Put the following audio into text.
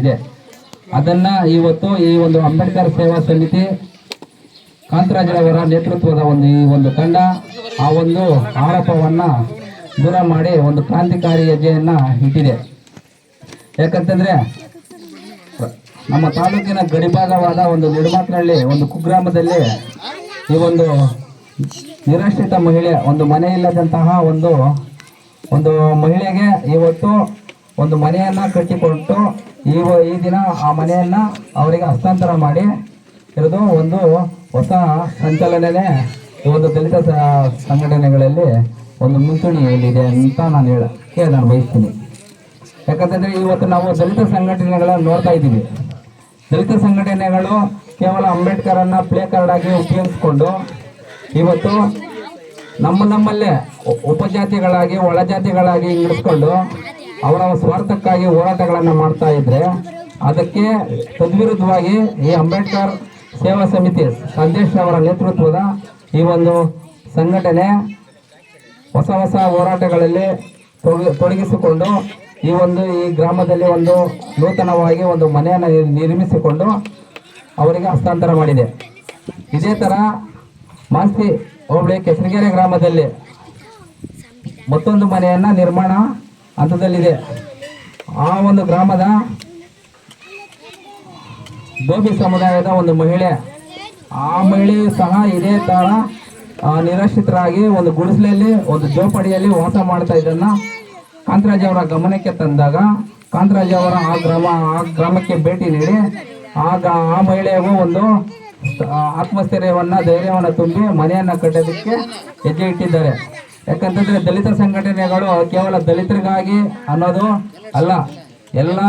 ಇದೆ. ಅದನ್ನ ಇವತ್ತು ಈ ಒಂದು ಅಂಬೇಡ್ಕರ್ ಸೇವಾ ಸಮಿತಿ ಕಾಂತರಾಜರವರ ನೇತೃತ್ವದ ಒಂದು ಈ ಒಂದು ತಂಡ ಆ ಒಂದು ಆರೋಪವನ್ನ ದೂರ ಮಾಡಿ ಒಂದು ಕ್ರಾಂತಿಕಾರಿ ಹೆಜ್ಜೆಯನ್ನ ಇಟ್ಟಿದೆ. ಯಾಕಂತಂದ್ರೆ ನಮ್ಮ ತಾಲೂಕಿನ ಗಡಿಭಾಗವಾದ ಒಂದು ನಿಡಮಾತ್ನಹಳ್ಳಿ ಒಂದು ಕುಗ್ರಾಮದಲ್ಲಿ ಈ ಒಂದು ನಿರಾಶ್ರಿತ ಮಹಿಳೆ, ಒಂದು ಮನೆ ಇಲ್ಲದಂತಹ ಒಂದು ಒಂದು ಮಹಿಳೆಗೆ ಇವತ್ತು ಒಂದು ಮನೆಯನ್ನ ಕಟ್ಟಿಕೊಟ್ಟು ಈ ಈ ದಿನ ಆ ಮನೆಯನ್ನ ಅವರಿಗೆ ಹಸ್ತಾಂತರ ಮಾಡಿ ಇರೋದು ಒಂದು ಹೊಸ ಸಂಚಲನೇ ಒಂದು ದಲಿತ ಸಂಘಟನೆಗಳಲ್ಲಿ ಒಂದು ಮುಂಚೂಣಿಯಲ್ಲಿದೆ ಅಂತ ನಾನು ಹೇಳ ಹೇಳ ನಾನು ಬಯಸ್ತೀನಿ. ಯಾಕಂತಂದ್ರೆ ಇವತ್ತು ನಾವು ದಲಿತ ಸಂಘಟನೆಗಳನ್ನ ನೋಡ್ತಾ ಇದ್ದೀವಿ. ದಲಿತ ಸಂಘಟನೆಗಳು ಕೇವಲ ಅಂಬೇಡ್ಕರನ್ನ ಪ್ಲೇ ಕಾರ್ಡ್ ಆಗಿ ಉಪಯೋಗಿಸ್ಕೊಂಡು ಇವತ್ತು ನಮ್ಮ ನಮ್ಮಲ್ಲೇ ಉಪಜಾತಿಗಳಾಗಿ ಒಳಜಾತಿಗಳಾಗಿ ಇರಿಸ್ಕೊಂಡು ಅವರ ಸ್ವಾರ್ಥಕ್ಕಾಗಿ ಹೋರಾಟಗಳನ್ನು ಮಾಡ್ತಾ ಇದ್ರೆ ಅದಕ್ಕೆ ತದ್ವಿರುದ್ಧವಾಗಿ ಈ ಅಂಬೇಡ್ಕರ್ ಸೇವಾ ಸಮಿತಿ ಸಂದೇಶ್ ಅವರ ನೇತೃತ್ವದ ಈ ಒಂದು ಸಂಘಟನೆ ಹೊಸ ಹೊಸ ಹೋರಾಟಗಳಲ್ಲಿ ತೊಡಗಿ- ತೊಡಗಿಸಿಕೊಂಡು ಈ ಒಂದು ಈ ಗ್ರಾಮದಲ್ಲಿ ಒಂದು ನೂತನವಾಗಿ ಒಂದು ಮನೆಯನ್ನು ನಿರ್ಮಿಸಿಕೊಂಡು ಅವರಿಗೆ ಹಸ್ತಾಂತರ ಮಾಡಿದೆ. ಇದೇ ಥರ ಮಾಸ್ತಿ ಹೋಬಳಿ ಕೆಸರಗೆರೆ ಗ್ರಾಮದಲ್ಲಿ ಮತ್ತೊಂದು ಮನೆಯನ್ನು ನಿರ್ಮಾಣ ಹಂತದಲ್ಲಿದೆ. ಆ ಒಂದು ಗ್ರಾಮದ ಧೋಬಿ ಸಮುದಾಯದ ಒಂದು ಮಹಿಳೆ, ಆ ಮಹಿಳೆಯು ಸಹ ಇದೇ ತರ ನಿರಾಶ್ರಿತರಾಗಿ ಒಂದು ಗುಡಿಸಲಲ್ಲಿ, ಒಂದು ಜೋಪಡಿಯಲ್ಲಿ ವಾಸ ಮಾಡ್ತಾ ಇದನ್ನ ಕಾಂತರಾಜ್ ಅವರ ಗಮನಕ್ಕೆ ತಂದಾಗ, ಕಾಂತರಾಜ್ ಅವರ ಆ ಗ್ರಾಮ, ಆ ಗ್ರಾಮಕ್ಕೆ ಭೇಟಿ ನೀಡಿ, ಆಗ ಆ ಮಹಿಳೆಯಗೂ ಒಂದು ಆತ್ಮಸ್ಥೈರ್ಯವನ್ನ, ಧೈರ್ಯವನ್ನ ತುಂಬಿ ಮನೆಯನ್ನ ಕಟ್ಟೋದಕ್ಕೆ ಹೆಜ್ಜೆ ಇಟ್ಟಿದ್ದಾರೆ. ಯಾಕಂತಂದ್ರೆ ದಲಿತ ಸಂಘಟನೆಗಳು ಕೇವಲ ದಲಿತರಿಗಾಗಿ ಅನ್ನೋದು ಅಲ್ಲ. ಎಲ್ಲ